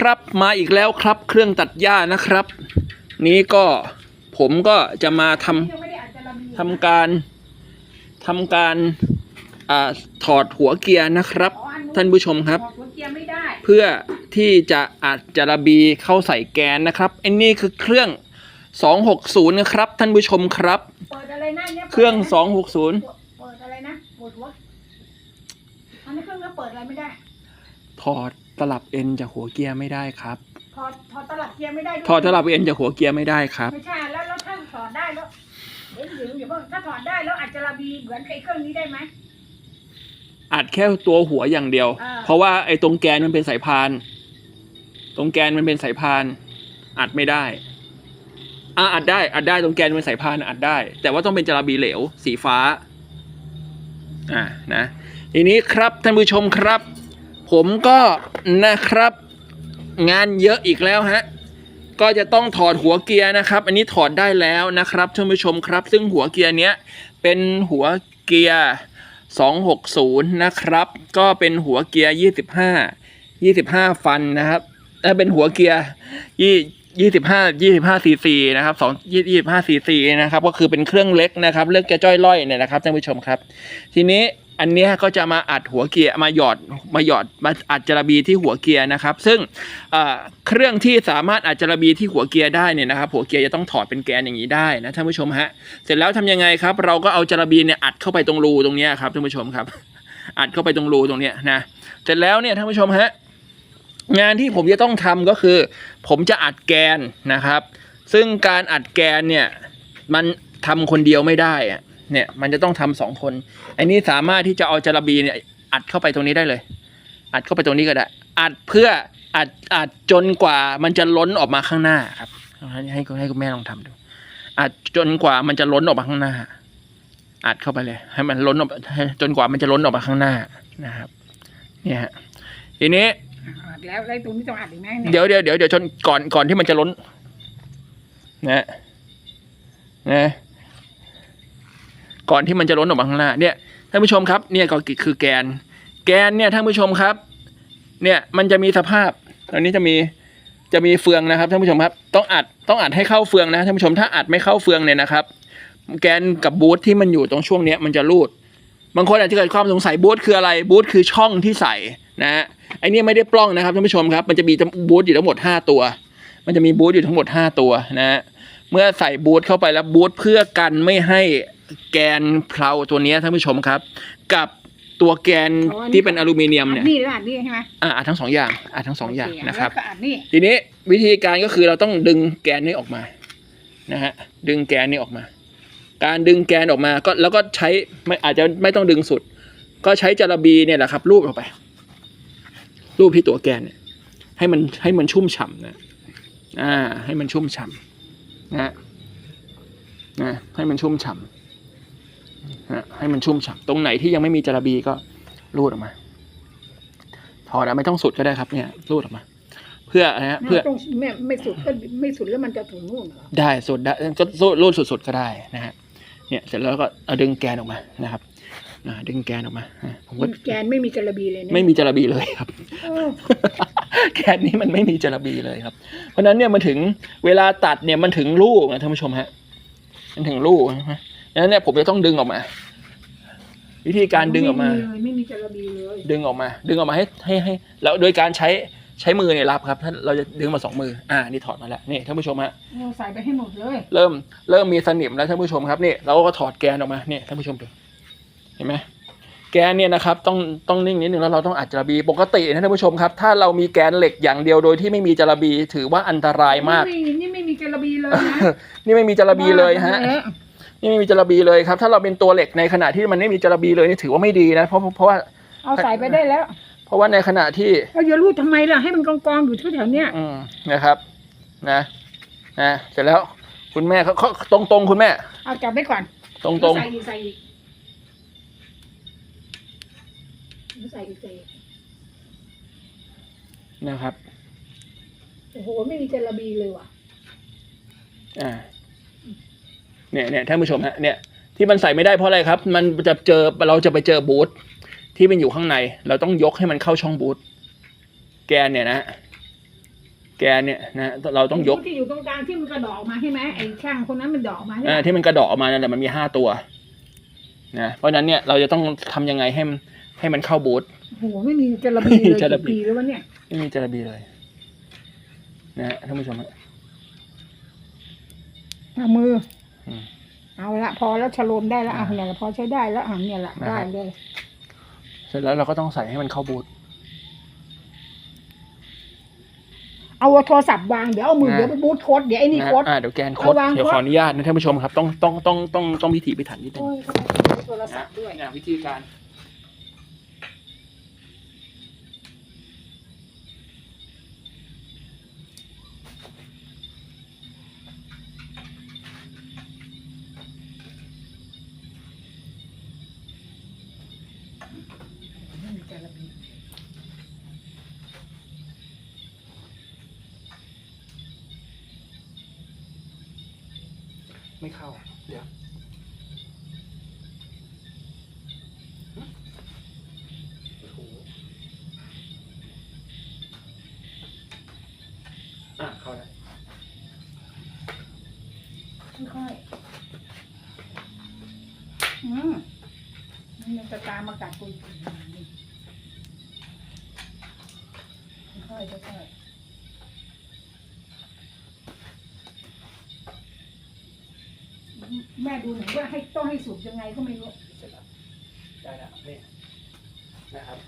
ครับมาอีกแล้วครับเครื่องตัดหญ้านะครับ นี้ก็ผมก็จะมาทำทำการทำการอ่าถอดหัวเกียร์นะครับ ท่านผู้ชมครับถอดหัวเกียร์ไม่ได้เพื่อที่จะอัดจาระบีเข้าใส่แกนนะครับไอ้นี่คือเครื่อง 260 นะครับ ท่านผู้ชมครับเปิดอะไรนะเนี่ยเครื่องเปิด260เปิดอะไรนะเปิดหัวอันนี้เครื่องแล้วเปิดอะไรไม่ได้ถอด ตลับเอ็นจากหัวเกียร์ไม่ได้ครับ ถอดถอดตลับเกียร์ไม่ได้ด้วยถอดตลับเอ็นจากหัวเกียร์ไม่ได้ครับ ไม่ใช่แล้วแล้วถ้าถอดได้แล้วเดี๋ยวเดี๋ยวเดี๋ยวเพิ่งถ้าถอดได้แล้วอาจจะระบีเหมือนไอ้เครื่องนี้ได้ไหม อัดแค่ตัวหัวอย่างเดียว อ่า เพราะว่าไอ้ตรงแกนมันเป็นสายพาน ตรงแกนมันเป็นสายพาน อัดไม่ได้อะอัดได้ อัดได้ตรงแกนเป็นสายพานอัดได้ แต่ว่าต้องเป็นจาระบีเหลว สีฟ้า อ่านะทีนี้ครับท่านผู้ชมครับ ผมก็นะครับงานเยอะอีกแล้วฮะ ก็จะต้องถอดหัวเกียร์นะครับ อันนี้ถอดได้แล้วนะครับท่านผู้ชมครับ ซึ่งหัวเกียร์เนี้ยเป็นหัวเกียร์ 260 นะครับ ก็เป็นหัวเกียร์ 25 25 ฟันนะครับเอ่อเป็นหัวเกียร์ยี่25 25 cc นะครับ2 25 cc นะครับ ก็คือเป็นเครื่องเล็กนะครับ เลือกจะจ้อยล่อยเนี่ยนะครับท่านผู้ชมครับ ทีนี้ อันนี้ก็จะมาอัดหัวเกียร์มาหยอดมาหยอดมาอัดจาระบีที่หัวเกียร์นะครับ ซึ่งเครื่องที่สามารถอัดจาระบีที่หัวเกียร์ได้เนี่ยนะครับ หัวเกียร์จะต้องถอดเป็นแกนอย่างนี้ได้นะท่านผู้ชมฮะเสร็จแล้วทำยังไงครับ เราก็เอาจาระบีเนี่ยอัดเข้าไปตรงรูตรงนี้ครับท่านผู้ชมครับ อัดเข้าไปตรงรูตรงนี้นะเสร็จแล้วเนี่ยท่านผู้ชมฮะงานที่ผมจะต้องทำก็คือ ผมจะอัดแกนนะครับ ซึ่งการอัดแกนเนี่ยมันทำคนเดียวไม่ได้อะ เนี่ยมันจะต้องทำสองคนไอ้นี่สามารถที่จะเอาจาระบีเนี่ยอัดเข้าไปตรงนี้ได้เลย อัดเข้าไปตรงนี้ก็ได้ อัดเพื่ออัดอัดจนกว่ามันจะล้นออกมาข้างหน้าครับ ให้ให้ให้คุณแม่ลองทำดู อัดจนกว่ามันจะล้นออกมาข้างหน้า อัดเข้าไปเลย ให้มันล้นออกให้จนกว่ามันจะล้นออกมาข้างหน้านะครับ เนี่ยฮะทีนี้อัดแล้วแล้วตรงนี้ต้องอัดอีกไหมเนี่ยเดี๋ยวเดี๋ยวเดี๋ยวเดี๋ยวจนก่อนก่อนที่มันจะล้น นะนะ ก่อนที่มันจะล้นออกมาข้างหน้าเนี่ยท่านผู้ชมครับเนี่ยก็คือแกน แกนเนี่ยท่านผู้ชมครับ เนี่ยมันจะมีสภาพตอนนี้จะมีจะมีเฟืองนะครับท่านผู้ชมครับ ต้องอัดต้องอัดให้เข้าเฟืองนะท่านผู้ชมถ้าอัดไม่เข้าเฟืองเนี่ยนะครับ แกนกับบูทที่มันอยู่ตรงช่วงเนี้ยมันจะรูด บางคนอาจจะเกิดความสงสัยบูทคืออะไรบูทคือช่องที่ใส่นะฮะไอ้นี่ไม่ได้ปล้องนะครับท่านผู้ชมครับมันจะมีบูทอยู่ทั้งหมด 5 ตัว มันจะมีบูทอยู่ทั้งหมด 5 ตัวนะฮะเมื่อใส่บูทเข้าไปแล้วบูทเพื่อกันไม่ให้ แกนเพลาตัวเนี้ยท่านผู้ชมครับ กับตัวแกนที่เป็นอลูมิเนียมอัดเนี่ยนี่หรืออัดนี่ใช่ไหมอะอัดทั้งสองอย่างอัดทั้งสองอย่างโเนะครับ แล้วก็อัดนี่ทีนี้วิธีการก็คือเราต้องดึงแกนนี้ออกมานะฮะดึงแกนนี้ออกมา การดึงแกนออกมาก็แล้วก็ใช้ไม่อาจจะไม่ต้องดึงสุด ก็ใช้จาระบีเนี่ยแหละครับ รูปออกไป รูปที่ตัวแกนเนี่ยให้มันให้มันชุ่มฉ่ำนะอ่า ให้มันชุ่มฉ่ำนะนะให้มันชุ่มฉ่ำนะ ให้มันชุ่มฉ่ำตรงไหนที่ยังไม่มีจาระบีก็รูดออกมาถอดอะไม่ต้องสุดก็ได้ครับเนี่ยรูดออกมา เพื่ออะไรฮะเพื่อต้องไม่ไม่สุดก็ไม่สุดแล้วมันจะถึงนู่นเหรอได้สุดได้ก็รูดรูดสุดๆก็ได้นะฮะเนี่ยเสร็จแล้วก็เอาดึงแกนออกมานะครับนะดึงแกนออกมาอะผมก็แกนไม่มีกระบีเลยเนี่ยไม่มีจาระบีเลยครับเออแกนนี้มันไม่มีจาระบีเลยครับ เพราะฉะนั้นเนี่ยมันถึงเวลาตัดเนี่ยมันถึงลูกนะท่านผู้ชมฮะมันถึงลูกนะฮะดัง นั้นเนี่ยผมจะต้องดึงออกมา วิธีการดึงออกมาไเลยไม่มีกระบีเลยดึงออกมา ดึงออกมาให้ให้ให้แล้วโดยการใช้ใช้มือเนี่ยรับครับถ้าเราจะดึงมาสองมือ อ่า นี่ถอดมาแล้วนี่ท่านผู้ชมฮะเราใส่ไปให้หมดเลย เริ่มเริ่มมีสนิมแล้วท่านผู้ชมครับนี่เราก็ถอดแกนออกมาเนี่ยท่านผู้ชมดูเห็นไหมแกนเนี่ยนะครับต้องต้องนิ่งนิดนึงแล้วเราต้องอัดจาระบีปกตินะท่านผู้ชมครับ ถ้าเรามีแกนเหล็กอย่างเดียวโดยที่ไม่มีจาระบีถือว่าอันตรายมาก นี่นี่ไม่มีกระบีเลยนะนี่ไม่มีจาระบีเลยฮะ นี่ไม่มีจาระบีเลยครับ ถ้าเราเป็นตัวเหล็กในขณะที่มันไม่มีจาระบีเลยนี่ถือว่าไม่ดีนะ เพราะเพราะว่าเอาใส่ไปได้แล้ว เพราะว่าในขณะที่เราจะรูดทำไมล่ะให้มันกองกองๆอยู่แถวๆเนี้ยอืมนะครับ นะนะเสร็จแล้วคุณแม่เขาเขาตรงตรงๆคุณแม่ เอาจับไว้ก่อน ตรงตรงใส่อีกใส่อีกใส่อีกใส่อีกๆนะครับโอ้โหไม่มีกระบีเลยว่ะ อ่า เนี่ยเนี่ยท่านผู้ชมฮะเนี่ยที่มันใส่ไม่ได้เพราะอะไรครับ มันจะเจอเราจะไปเจอบูทที่มันอยู่ข้างใน เราต้องยกให้มันเข้าช่องบูทแกนเนี่ยนะแกนเนี่ยนะเราต้องยกที่อยู่ตรงกลางที่มันกระดอกออกมาใช่ไหมไอ้ช่างคนนั้นมันดอกออกมาใช่ไหเอ่มอที่มันกระดอกออกมานั่นแหละมันมีห้าตัวนะเพราะฉะนั้นเนี่ยเราจะต้องทำยังไงให้มันให้มันเข้าบูธโอ้โหไม่มีจระบีเลยจระบีกี่ปีแล้ววะเนี่ยไม่มีจระบีเลย นะฮะท่านผู้ชมฮะเอามืออม เอาละพอแล้วชะโลมได้แล้วอะอ่าเนี่ยละพอใช้ได้แล้วอะเนี่ยละนะครับได้เลย เสร็จแล้วเราก็ต้องใส่ให้มันเข้าบูธเอาโทรศัพท์วางเดี๋ยวเอามือนะเดี๋ยวไปบูทโค้ดเดี๋ยวไอ้นี่นะโค้ดอ่าเดี๋ยวแกนโคดเอาวางเดี๋ยวโค้ดขออนุญาตนะท่านผู้ชมครับ ต้องต้องต้องต้องต้องพิถีพิถันนิดนึงโอ้ยโทรศัพท์ด้วยนะวิธีการ ไม่มีจระบี ไม่เข้า เดี๋ยวหึโอ้โหอะเข้าแล้วค่อยๆอืมนี่มันจะตามมากัดกูอีกค่อยๆค่อยๆแม่ ดูหน่อยว่าให้ต้องให้สุกยังไงก็ไม่รู้เสร็จแล้วได้แล้วนี่นะครับ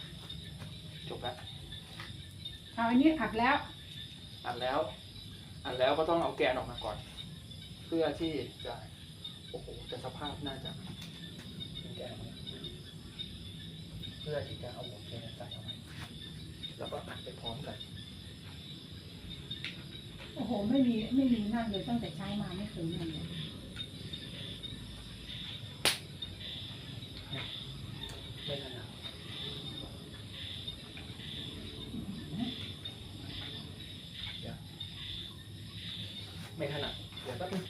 จบแล้วเอาอันนี้อัดแล้วอันแล้วอันแล้วก็ต้องเอาแกนออกมาก่อน เพื่อที่จะโอ้โหแต่สภาพน่าจะเป็นแกนออกมาเพื่อที่จะเอาหัวแกนใส่เข้าไปแล้วก็อัดไปพร้อมกันโอ้โห ไม่มีไม่มีนั่นเลยตั้งแต่ใช้มาไม่เคยนั่นเลย ไม่ถนัดเดี๋ยวไม่ถนัดเดี๋ยวแป๊บนึง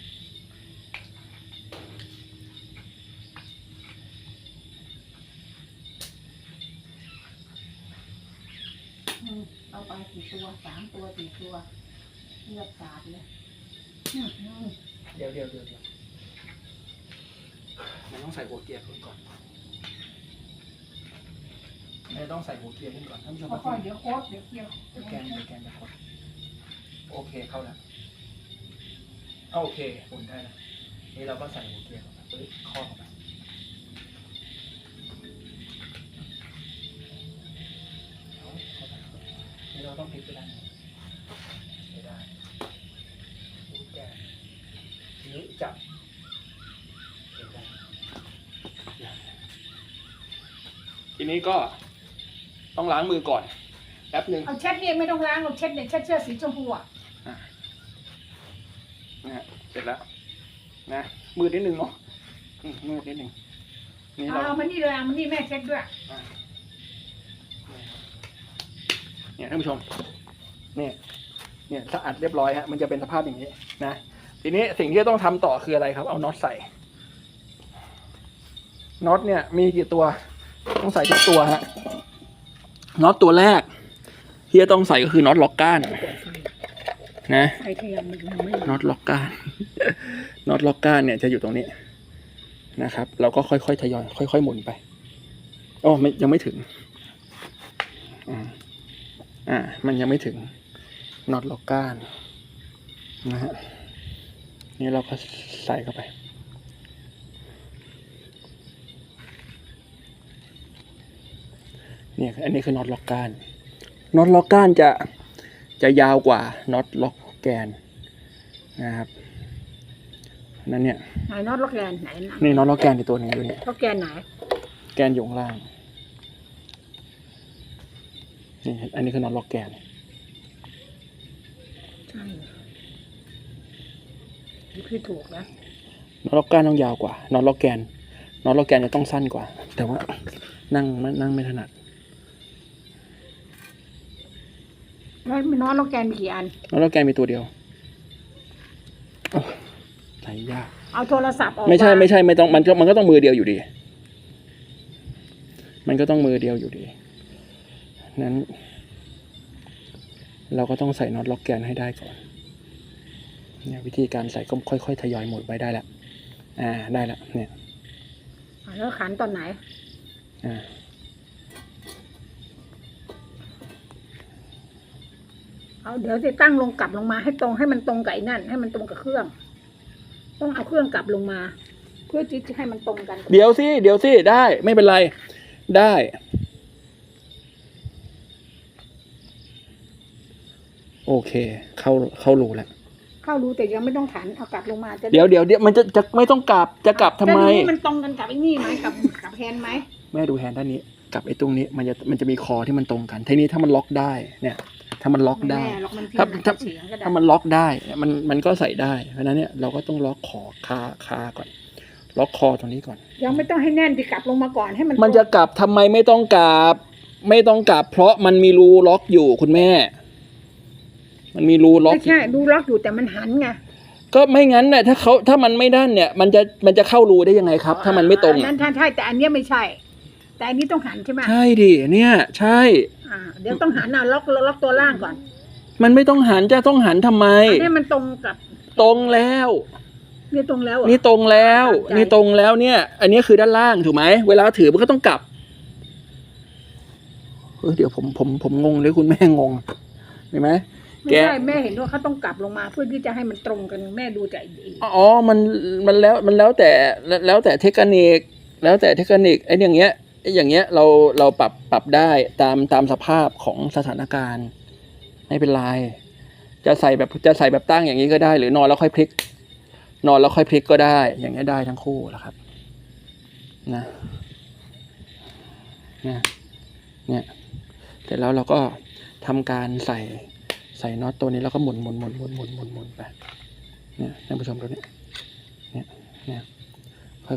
อืมเอา ไปกี่ตัวสามตัวสี่ตัวเลือดสาดเลยอืมอืมเดี๋ยวเดี๋ยวเดี๋ยวเดี๋ยวมันต้องใส่หัวเกียร์ขึ้นก่อนมันต้องใส่หัวเกียร์ขึ้นก่อนท่านผู้ชมค่อยๆเดี๋ยวโคตรเดี๋ยวเกี่ยวเดี๋ยวแกนเดี๋ยวแกนนะครับโอเคเข้าแล้วเอาโอเคหมุนได้แล้วนี่เราก็ใส่หัวเกียร์เข้าไปปึ๊บข้อเข้าไป ต้องพลิกไปด้านไหนไม่ได้หัวแกนทีนี้จับเห็นได้ทีนี้ก็ต้องล้างมือก่อนแป๊บหนึ่งเอาเช็ดเนี่ยไม่ต้องล้างหรอกเช็ดเนี่ยเช็ดเสื้อสีชมพูอะนะฮะเสร็จแล้วนะมืดนิดนึงเนาะอืมมืดนิดนึงนี่เราเอามานี่เลยเอามานี่แม่เช็ดด้วย อะ เนี่ยท่านผู้ชมเนี่ยเนี่ยสะอาดเรียบร้อยฮะมันจะเป็นสภาพอย่างนี้นะทีนี้สิ่งที่จะต้องทำต่อคืออะไรครับ เอาน็อตใส่น็อตเนี่ยมีกี่ตัว ต้องใส่ทุกตัวฮะน็อตตัวแรก ที่จะต้องใส่ก็คือน็อตล็อกก้านนะใครขยำมันยังไม่น็อตล็อกก้านน็อตล็อกก้านเนี่ยจะอยู่ตรงนี้นะครับ เราก็ค่อยๆทยอยค่อยๆหมุนไปโอ้ไม่ยังไม่ถึง อ่าอ่ามันยังไม่ถึงน็อตล็อกก้านนะฮะนี่เราก็ใส่เข้าไป เนี่ยอันนี้คือน็อตล็อกก้านน็อตล็อกก้านจะจะยาวกว่าน็อตล็อกแกนนะครับนั่นเนี่ยไหนน็อตล็อกแกนไหนนะนี่น็อตล็อกแกนในตัวหนึงอยู่เนี่ยล็อกแกนไหน แกนอยู่ข้างล่าง นี่อันนี้คือน็อตล็อกแกนใช่นี่คือถูกนะน็อตล็อกก้านต้องยาวกว่าน็อตล็อกแกนน็อตล็อกแกนจะต้องสั้นกว่า แต่ว่านั่งนั่งไม่ถนัดแล้วน็อตล็อกแกนมีกี่อันน็อตล็อกแกนมีตัวเดียวโอ้ใส่ยากเอาโทรศัพท์ออกไม่ใช่วางไม่ใช่ไม่ต้องมันก็มันก็ต้องมือเดียวอยู่ดี มันก็ต้องมือเดียวอยู่ดี นั้น เราก็ต้องใส่น็อตล็อกแกนให้ได้ก่อนเนี่ยวิธีการใส่ก็ค่อยๆทยอยหมุนไปได้ละอ่าได้ละเนี่ยอะแล้วขันตอนไหนอ่าเอาเดี๋ยวจะตั้งลงกลับลงมาให้ตรงให้มันตรงกับไอ้นั่น ให้มันตรงกับเครื่อง ต้องเอาเครื่องกลับลงมา เพื่อที่จะให้มันตรงกัน เดี๋ยวสิเดี๋ยวสิได้ไม่เป็นไร ได้ โอเค เข้าเข้ารูแล้วเข้ารู้แต่ยังไม่ต้องขันเอากลับลงมาจะเดี๋ยวเดี๋ยวเดี๋ยวมันจะจะไม่ต้องกลับจะกลับทำไม จะรู้ว่ามันตรงกันกับไอ้นี่ไหมกับกับแฮนด์ไหมแม่ดูแฮนด์ด้านนี้กับไอ้ตรงนี้มันจะมันจะมีคอที่มันตรงกันทีนี้ถ้ามันล็อกได้เนี่ย ถ้ามันล็อกได้ม่แน่หรอกมันถ้าถ้า เฉียงก็ได้ถ้ามันล็อกได้เนี่ยมันมันก็ใส่ได้ เพราะฉะนั้นเนี่ยเราก็ต้องล็อกคอคาคาก่อน ล็อกคอตรงนี้ก่อน ยังไม่ต้องให้แน่นที่กลับลงมาก่อนให้มันมันจะกลับทำไมไม่ต้องกลับ ไม่ต้องกลับ เพราะมันมีรูล็อกอยู่คุณแม่ มันมีรูล็อก ไม่ใช่ดูล็อกอยู่แต่มันหันไงก็ไม่งั้นน่ะถ้าเขาถ้ามันไม่ด้านเนี่ย มันจะมันจะเข้ารูได้ยังไงครับ ถ้ามันไม่ตรงอันอะนั้นใช่ใช่แต่อันเนี้ยไม่ใช่ แต่อันนี้ต้องหันใช่ไหมใช่ดิเนี่ย ใช่ อ่าเดี๋ยวต้องหันเอาล็อกล็อกตัวล่างก่อนมันไม่ต้องหันจะต้องหันทำไม อันนี้มันตรงกับตรงแล้วนี่ตรงแล้วเหรอ นี่ตรงแล้วตามใจ นี่ตรงแล้วเนี่ย อันนี้คือด้านล่างถูกไหมเวลาถือมันก็ต้องกลับเออเดี๋ยวผมผมผมงงเลยคุณแม่งงเห็นไหม ไม่แก ใช่แม่เห็นว่าเขาต้องกลับลงมาเพื่อที่จะให้มันตรงกันแม่ดูจากอีกอ๋อ มัน มันแล้ว มันแล้วแต่ แล้วแต่เทคนิค แล้วแต่เทคนิค ไอ้อย่างเงี้ย ไอ้อย่างเงี้ย เรา เราปรับ ปรับได้ตาม ตามสภาพของสถานการณ์ ไม่เป็นไร จะใส่แบบ จะใส่แบบตั้งอย่างนี้ก็ได้ หรือนอนแล้วค่อยพลิก นอนแล้วค่อยพลิกก็ได้ อย่างเงี้ยได้ทั้งคู่แหละครับ นะเนี่ยเนี่ย เสร็จแล้วเราก็ทำการใส่ใส่น็อตตัวนี้แล้วก็หมุนหมุนหมุนหมุนหมุนหมุนหมุนไปเนี่ยท่านผู้ชมดูเนี่ยเนี่ยเนี่ย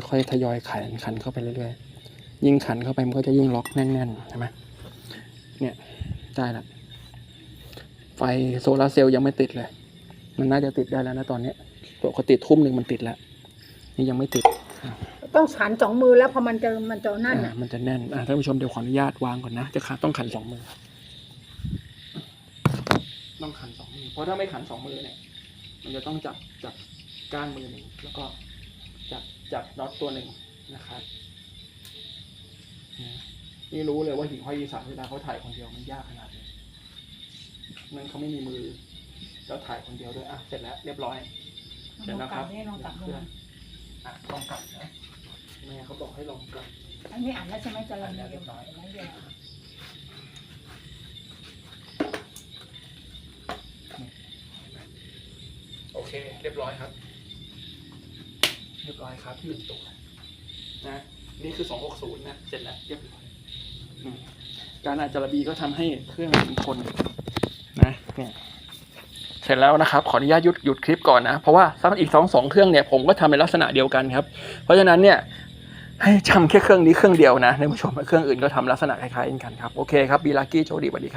ค่อยๆทยอยขันขันเข้าไปเรื่อยๆยิ่งขันเข้าไปมันก็จะยิ่งล็อกแน่นๆใช่ไหมเนี่ยได้ละไฟโซลาร์เซลล์ยังไม่ติดเลย มันน่าจะติดได้แล้วนะตอนเนี้ยปกติทุ่มหนึ่งมันติดแล้วนี่ยังไม่ติดต้องขันสองมือแล้วพอมันจะมันจะนั่นอะอะมันจะแน่นอะท่านผู้ชมเดี๋ยวขออนุญาตวางก่อนนะจะขันต้องขันสองมือ ต้องขันสองมือเพราะถ้าไม่ขันสองมือเนี่ย มันจะต้องจับจับก้านมือหนึ่งแล้วก็จับจับน็อตตัวหนึ่งนะครับนะนี่รู้เลยว่าหิ่งห้อยอีสานเวลาเขาถ่ายคนเดียวมันยากขนาดไหนนั่นเขาไม่มีมือแล้วถ่ายคนเดียวด้วยอะเสร็จแล้วเรียบร้อย เสร็จแล้วครับลองกลับลงมาอะลองกลับนะแม่เขาบอกให้ลองกลับอันนี้อ่านแล้วใช่ไหมจะลองอ่านแล้วเรีเดียยวบร้อยไม่เดียว โอ เค เรียบร้อยครับ เรียบร้อยครับหนึ่งตัวนะ นี่คือสองหกศูนย์นะ เสร็จแล้วเรียบร้อยอืมการอาจารบีก็ทำให้เครื่องมันทนนะเนี่ยเสร็จแล้วนะครับ ขออนุญาตหยุดหยุดคลิปก่อนนะ เพราะว่าสักอีกสองสองเครื่องเนี่ยผมก็ทำในลักษณะเดียวกันครับ เพราะฉะนั้นเนี่ยให้จำแค่เครื่องนี้เครื่องเดียวนะท่านผู้ชมเครื่องอื่นก็ทำลักษณะคล้ายๆกันครับ โอเคครับบีลากี้โชคดีสวัสดีครับ